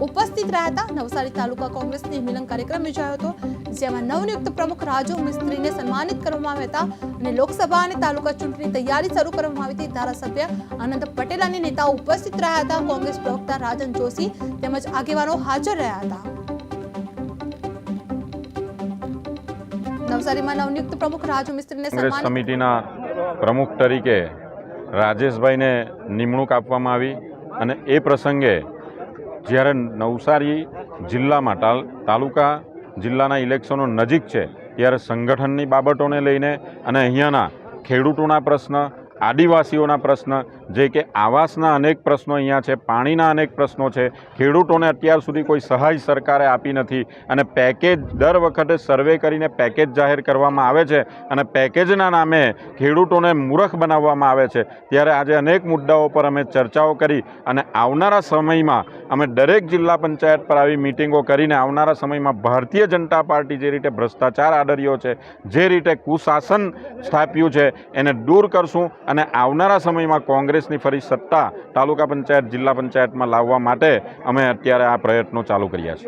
ઉપસ્થિત રહ્યા હતા નવસારી તાલુકા કોંગ્રેસની મિલન કાર્યક્રમ યોજાયો હતો જેમાં નવનિયુક્ત પ્રમુખ રાજુ મિસ્ત્રીને સન્માનિત કરવામાં આવ્યા હતા અને લોકસભા અને તાલુકા ચૂંટણી તૈયારી શરૂ કરવામાં આવી હતી. ધારાસભ્ય આનંદ પટેલ અને નેતાઓ ઉપસ્થિત રહ્યા હતા. કોંગ્રેસ પ્રવક્તા રાજન જોશી તેમજ આગેવાનો હાજર રહ્યા હતા. નવસારીમાં નવનિયુક્ત પ્રમુખ રાજુ મિસ્ત્રીને કોંગ્રેસ કમિટીના પ્રમુખ તરીકે રાજેશભાઈને નિમણૂક આપવામાં આવી અને એ પ્રસંગે જ્યારે નવસારી જિલ્લામાં તાલ- તાલુકા જિલ્લાના ઇલેક્શનો નજીક છે, ત્યારે સંગઠનની બાબતોને લઈને અને અહીંયાના ખેડૂતોના પ્રશ્ન આદિવાસીઓના પ્રશ્ન, જે કે આવાસના અનેક પ્રશ્નો અહીંયા છે, પાણીના અનેક પ્રશ્નો છે, ખેડૂતોને અત્યાર સુધી કોઈ સહાય સરકારે આપી નથી અને પેકેજ દર વખતે સર્વે કરીને પેકેજ જાહેર કરવામાં આવે છે અને પેકેજના નામે ખેડૂતોને મૂર્ખ બનાવવામાં આવે છે. ત્યારે આજે અનેક મુદ્દાઓ પર અમે ચર્ચાઓ કરી અને આવનારા સમયમાં અમે દરેક જિલ્લા પંચાયત પર આવી મિટિંગો કરીને આવનારા સમયમાં ભારતીય જનતા પાર્ટી જે રીતે ભ્રષ્ટાચાર આદર્યો છે, જે રીતે કુશાસન સ્થાપ્યું છે, એને દૂર કરશું. અને આવનારા સમયમાં કોંગ્રેસની ફરી સત્તા તાલુકા પંચાયત, જિલ્લા પંચાયતમાં લાવવા માટે અમે અત્યારે આ પ્રયત્નો ચાલુ કર્યા છે.